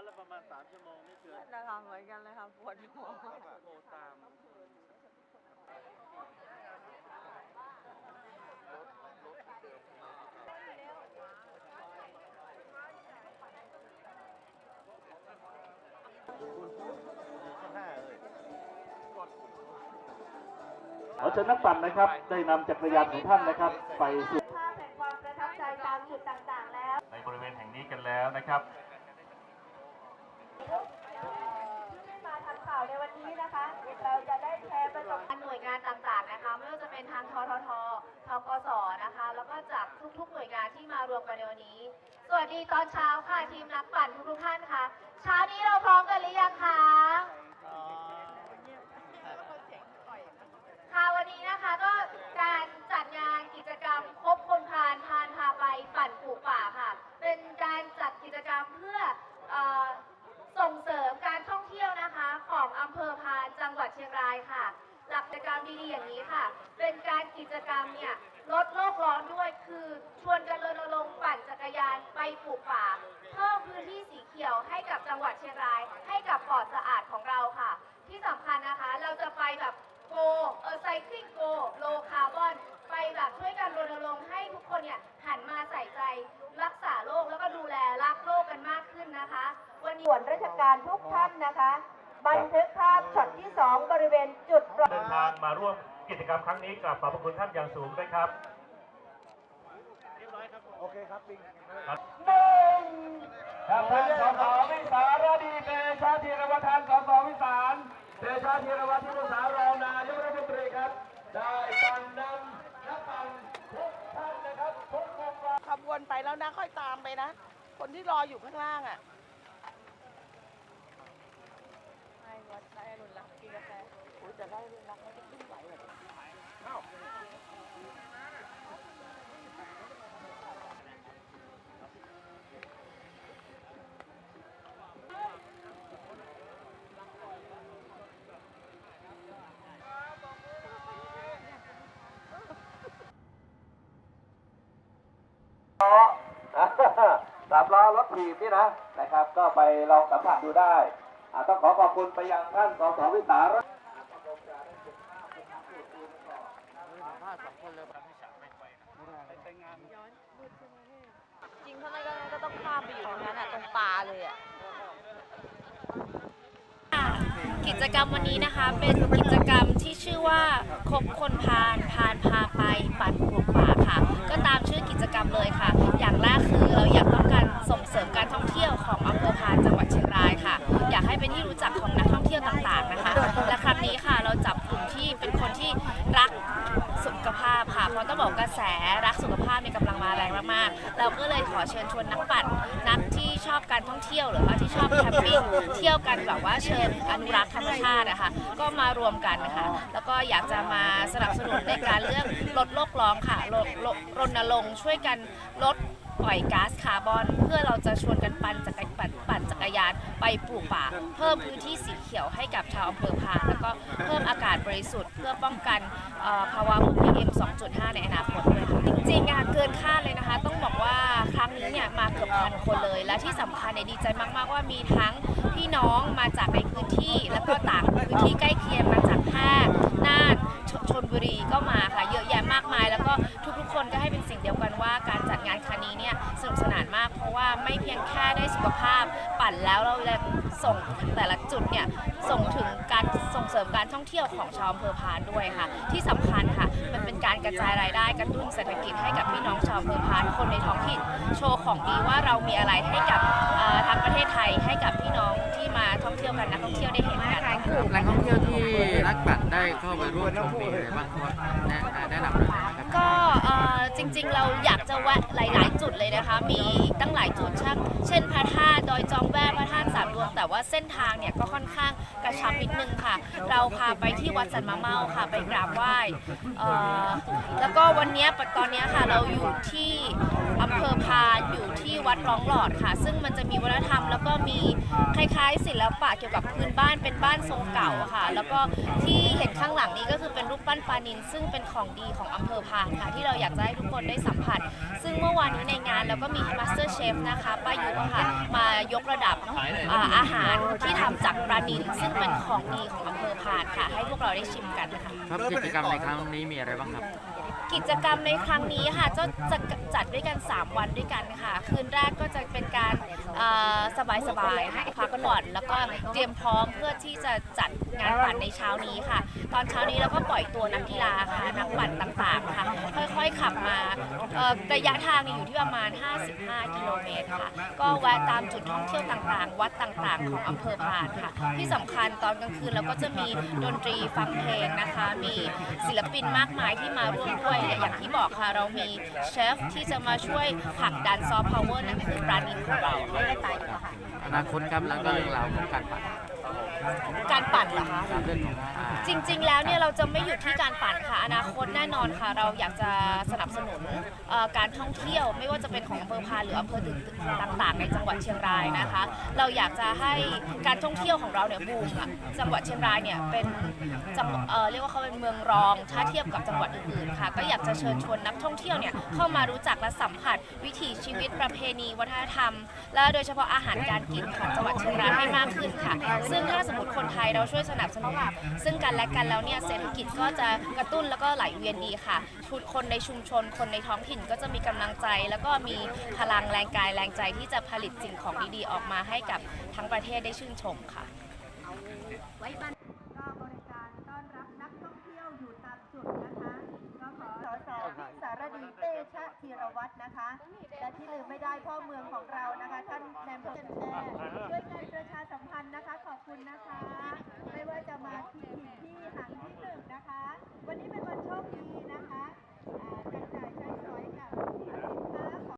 วันละประมาณสามชั่วโมงไม่เกินนะคะเหมือนกันเลยค่ะปวดหัวโทรตามขอเชิญนักปั่นนะครับ ได้นำจักรยานของท่านนะครับ ไปสู่ภาพแห่งความประทับใจตามจุดต่างๆแล้ว ในบริเวณแห่งนี้กันแล้วนะครับ ที่ได้มาทำข่าวในวันนี้นะคะ เราจะได้แชร์ประสบการณ์หน่วยงานต่างๆนะคะ ไม่ว่าจะเป็นทางททททก สนะคะ แล้วก็จากทุกๆหน่วยงานที่มารวมกันในวันนี้ สวัสดีตอนเช้าค่ะทีมนักปั่นทุกๆท่านค่ะ เช้านี้เราพร้อมกันหรือยังคะค่ะวันนี้นะคะก็การจัดงานกิจกรรมคบคนพานพานพาไปปั่นปลูกป่าค่ะ เป็นการจัดกิจกรรมเพื่อเออส่งเสริมการท่องเที่ยวนะคะ ของอำเภอพานจังหวัดเชียงรายค่ะ หลักกิจกรรมดีๆอย่างนี้ค่ะ เป็นการกิจกรรมเนี่ยลดโลกร้อนด้วยคือชวนกันรณรงค์ปั่นจักรยานไปปลูกป่าเพิ่มพื้นที่สีเขียวให้กับจังหวัดเชียงราย ให้กับปอดสะอาดของเราค่ะ ที่สำคัญนะคะเราจะไปแบบโกเออไซคลิงโกโลคาร์บอนไปแบบช่วยกันรณรงค์ให้ทุกคนเนี่ยหันมาใส่ใจรักษาโลกแล้วก็ดูแลรักโลกกันมากขึ้นนะคะ วันนี้ส่วนราชการทุกท่านนะคะ บันทึกภาพช็อตที่ 2 บริเวณจุดปลอดเดินทางมาร่วมกิจกรรมครั้งนี้กับขอบพระคุณท่านอย่างสูงด้วยครับโอเคครับปิงครับท่านสสวิสารดีเดชาธีรวัฒน์ท่านสสวิสารเดชาธีรวัฒน์ที่ปรึกษารองนายกรัฐมนตรีครับ ได้ปั่นนำนักปั่นทุกท่านนะครับทุกกลุ่มขบวนไปแล้วนะค่อยตามไปนะ คนที่รออยู่ข้างล่างอะ ให้วัดได้อรุณรักกินกาแฟโอ้ยแต่ได้อรุณรักไม่ได้ขึ้นไหวเลยเข้าสามล้อรถถีบนี่นะนะครับ ก็ไปลองสัมผัสดูได้ ต้องขอขอบคุณไปยังท่านสสวิสารจริงถ้าไม่ก็ก็ต้องข้ามไปอยู่ตรงนั้นอะตรงปลาเลยอะกิจกรรมวันนี้นะคะเป็นกิจกรรมที่ชื่อว่าคบคนพาลพาลพา ท่องเที่ยวต่างๆนะคะ และครั้งนี้ค่ะเราจับกลุ่มที่เป็นคนที่รักสุขภาพค่ะ เพราะต้องบอกกระแสรักสุขภาพในกำลังมาแรงมากๆ เราก็เลยขอเชิญชวนนักปั่นนักที่ชอบการท่องเที่ยวหรือว่าที่ชอบแคมปิ้งเที่ยวกันแบบว่าเชิญอนุรักษ์ธรรมชาตินะคะก็มารวมกันนะคะแล้วก็อยากจะมาสนับสนุนในการเรื่องลดโลกร้อนค่ะลดลดรณรงค์ช่วยกันลดปล่อยก๊าซคาร์บอน เพื่อเราจะชวนกันปั่นจักรปั่นปั่นจักร ยานไปปลูกป่า เพิ่มพื้นที่สีเขียวให้กับชาวอำเภอพานแล้วก็เพิ่มอากาศบริสุทธิ์เพื่อป้องกันภาวะฝุ่น PM 2.5 ในอนาคตด้วยค่ะจริงๆอะเกินคาดเลยนะคะ ต้องบอกว่าครั้งนี้เนี่ยมาเกือบพันคนเลย และที่สำคัญเนี่ยดีใจมากๆว่ามีทั้งพี่น้องมาจากในพื้นที่ แล้วก็ต่างพื้นที่ใกล้เคียงมาจากแพร่น่านชชนบุรีก็มาค่ะเยอะแยะมากมาย แล้วก็ทุกๆคนก็ให้เป็น งานครั้งนี้เนี่ยสนุกสนานมาก เพราะว่าไม่เพียงแค่ได้สุขภาพปั่นแล้วเราจะส่งแต่ละจุดเนี่ยส่งถึงการส่งเสริมการท่องเที่ยวของชาวอำเภอพานด้วยค่ะ ที่สำคัญค่ะมันเป็น การกระจายรายได้กระตุ้นเศรษฐกิจให้กับพี่น้องชาวอำเภอพานคนในท้องถิ่น โชว์ของดีว่าเรามีอะไรให้กับเอ่อทางประเทศไทยให้กับพี่น้องที่มาท่องเที่ยวกันนักท่องเที่ยวได้เห็นกันแหล่งท่องเที่ยวที่นักปั่นได้เข้าไปร่วมชมมีอะไรบ้างครับแนะแนะนำหน่อยได้ไหมครับ ก็เอ่อจริงๆเราอยากจะแวะหลาย ๆ จุดเลยนะคะ มีตั้งหลายจุดเช่นเช่นพระธาตุดอยจอมแว่พระธาตุสามดวงแต่ว่าเส้นทางเนี่ยก็ค่อนข้างกระชับนิดนึงค่ะ เราพาไปที่วัดสันมะเมาค่ะ ไปกราบไหว้เอ่อแล้วก็วันเนี้ยตอนเนี้ยค่ะเราอยู่ที่ อำเภอพานอยู่ที่วัดร้องหลอดค่ะ ซึ่งมันจะมีวัฒนธรรม แล้วก็มีคล้ายๆ ศิลปะเกี่ยวกับพื้นบ้านเป็นบ้านทรงเก่าค่ะ แล้วก็ที่เห็นข้างหลังนี้ก็คือเป็นรูปปั้นปลานินซึ่งเป็นของดีของอำเภอพานค่ะ ที่เราอยากจะให้ทุกคนได้สัมผัส ซึ่งเมื่อวานนี้ในงานเราก็มีมาสเตอร์เชฟนะคะป้ายุอะค่ะมายกระดับอ่าอาหารที่ทำจากปลานินซึ่งเป็นของดีของอำเภอพานค่ะ ให้พวกเราได้ชิมกันค่ะ ครับกิจกรรมในครั้งนี้มีอะไรบ้างครับ กิจกรรมในครั้งนี้ค่ะจะจะจัดด้วยกัน 3 วันด้วยกันค่ะ คืนแรกก็จะเป็นการสบายสบายๆให้พักผ่อนแล้วก็เตรียมพร้อมเพื่อที่จะจัด งานปั่นในเช้านี้ค่ะ ตอนเช้านี้เราก็ปล่อยตัวนักกีฬาค่ะนักปั่นต่างๆค่ะ ค่อยๆขับมาเอ่อระยะทางเนี่ยอยู่ที่ประมาณ 55 กิโลเมตรค่ะ ก็แวะตามจุดท่องเที่ยวต่างๆ วัดต่างๆ ของอำเภอพานค่ะ ที่สำคัญตอนกลางคืนเราก็จะมีดนตรีฟังเพลงนะคะ มีศิลปินมากมายที่มาร่วมด้วยอย่างที่บอกค่ะเรามีเชฟที่จะมาช่วยผลักดันซอฟต์พาวเวอร์นั่นคือปราณินของเราไม่ได้ตายค่ะ อนาคตครับแล้วก็เรื่องราวของการปั่น การปั่นเหรอคะ จริง ๆ แล้วเนี่ยเราจะไม่หยุดที่การปั่นค่ะ อนาคตแน่นอนค่ะ เราอยากจะสนับสนุนเอ่อการท่องเที่ยว ไม่ว่าจะเป็นของอำเภอพานหรืออำเภอต่างๆ ในจังหวัดเชียงรายนะคะ เราอยากจะให้การท่องเที่ยวของเราเนี่ยบูมค่ะจังหวัดเชียงรายเนี่ยเป็นจังหวัดเอ่อเรียกว่าเขาเป็นเมืองรอง ถ้าเทียบกับจังหวัดอื่นๆค่ะ ก็อยากจะเชิญชวนนักท่องเที่ยวเนี่ยเข้ามารู้จักและสัมผัส วิถีชีวิตประเพณีวัฒนธรรม และโดยเฉพาะอาหารการกินของจังหวัดเชียงรายให้มากขึ้นค่ะ ซึ่งถ้าสมมติคนไทยเราช่วยสนับสนุนซึ่งกันและกันแล้วเนี่ยเศรษฐกิจก็จะกระตุ้นแล้วก็ไหลเวียนดีค่ะชุดคนในชุมชนคนในท้องถิ่นก็จะมีกำลังใจ แล้วก็มีพลังแรงกายแรงใจที่จะผลิตสิ่งของดีๆออกมาให้กับทั้งประเทศได้ชื่นชมค่ะก็บริการต้อนรับนักท่องเที่ยวอยู่ตามจุดนะคะก็ขอสสพิสารดีเตชะธีรวัตรนะคะ และที่ลืมไม่ได้พ่อเมืองของเรานะคะ ท่านแนมเนนะคะ ไม่ว่าจะมาที่ที่หางที่หนึ่งนะคะ วันนี้เป็นวันโชคดี